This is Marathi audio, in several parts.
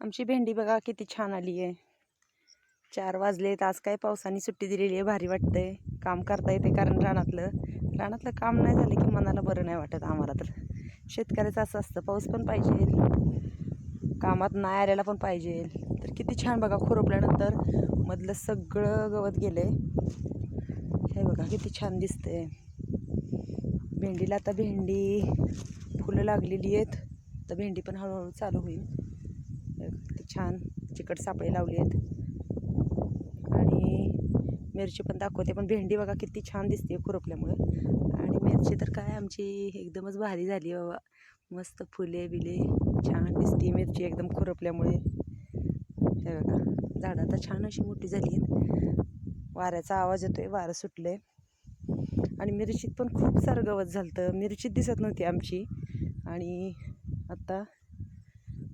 आमची भेंडी बघा किती छान आली आहे चार वाजलेत आज काय पावसाने सुट्टी दिलेली आहे भारी वाटतंय. काम करता येते कारण रानातलं. रानातलं काम नाही झालं की मनाला बरं नाही वाटत आम्हाला तर. शेतकऱ्याचं असं असतं पाऊस पण पाहिजे. कामात नाही आलेला पण पाहिजे. तर किती छान बघा खुरपल्यानंतर मधलं सगळं गवत गेलंय. हे बघा किती छान दिसतंय. भेंडीला आता भेंडी फुलं लागलेली आहेत. तर भेंडी पण हळूहळू चालू होईल. किती छान चिकट सापळे लावली आहेत. आणि मिरची पण दाखवते पण भेंडी बघा किती छान दिसते खुरपल्यामुळे. आणि मिरची तर काय आमची एकदमच भारी झाली बाबा. मस्त फुले बिले छान दिसते मिरची एकदम खुरपल्यामुळे. हे बघा झाडं आता छान अशी मोठी झाली आहेत. वाऱ्याचा आवाज येतो आहे वारं सुटलंय. आणि मिरचीत पण खूप सारं गवत झालं मिरचीत दिसत नव्हती आमची. आणि आत्ता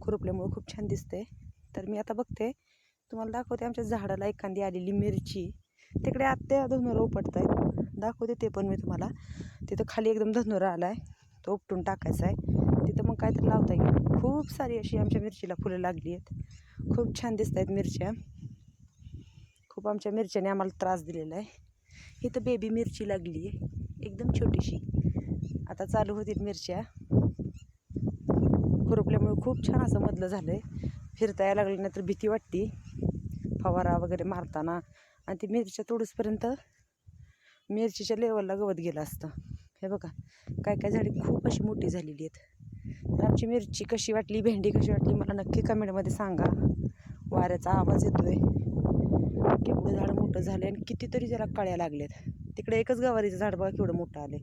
खुरपल्यामुळं खूप छान दिसते तर मी आता बघते. तुम्हाला दाखवते आमच्या झाडाला एखादी आलेली मिरची. तिकडे आत्या धनुरा उपटत आहेत दाखवते ते पण मी तुम्हाला. तिथं खाली एकदम धनुरा आला आहे तो उपटून टाकायचा आहे. तिथं मग काहीतरी लावता येईल खूप सारी अशी आमच्या मिरचीला फुलं लागली आहेत. खूप छान दिसत आहेत मिरच्या. खूप आमच्या मिरच्याने आम्हाला त्रास दिलेला आहे. इथं बेबी मिरची लागली आहे एकदम छोटीशी. आता चालू होतील मिरच्या. खूप छान असं मधलं झालं आहे फिरता यायला लागलं नाही तर भीती वाटते. फवारा वगैरे मारताना. आणि ती मिरच्या तोडूसपर्यंत मिरचीच्या लेवलला गवत गेलं असतं. हे बघा काय काय झाडी खूप अशी मोठी झालेली आहेत. तर आमची मिरची कशी वाटली भेंडी कशी वाटली मला नक्की कमेंटमध्ये सांगा. वाऱ्याचा आवाज येतो आहे केवढं झाड मोठं झालं आणि कितीतरी जरा कळ्या लागल्यात. तिकडे एकच गवारीचं झाड बघा केवढं मोठं आलं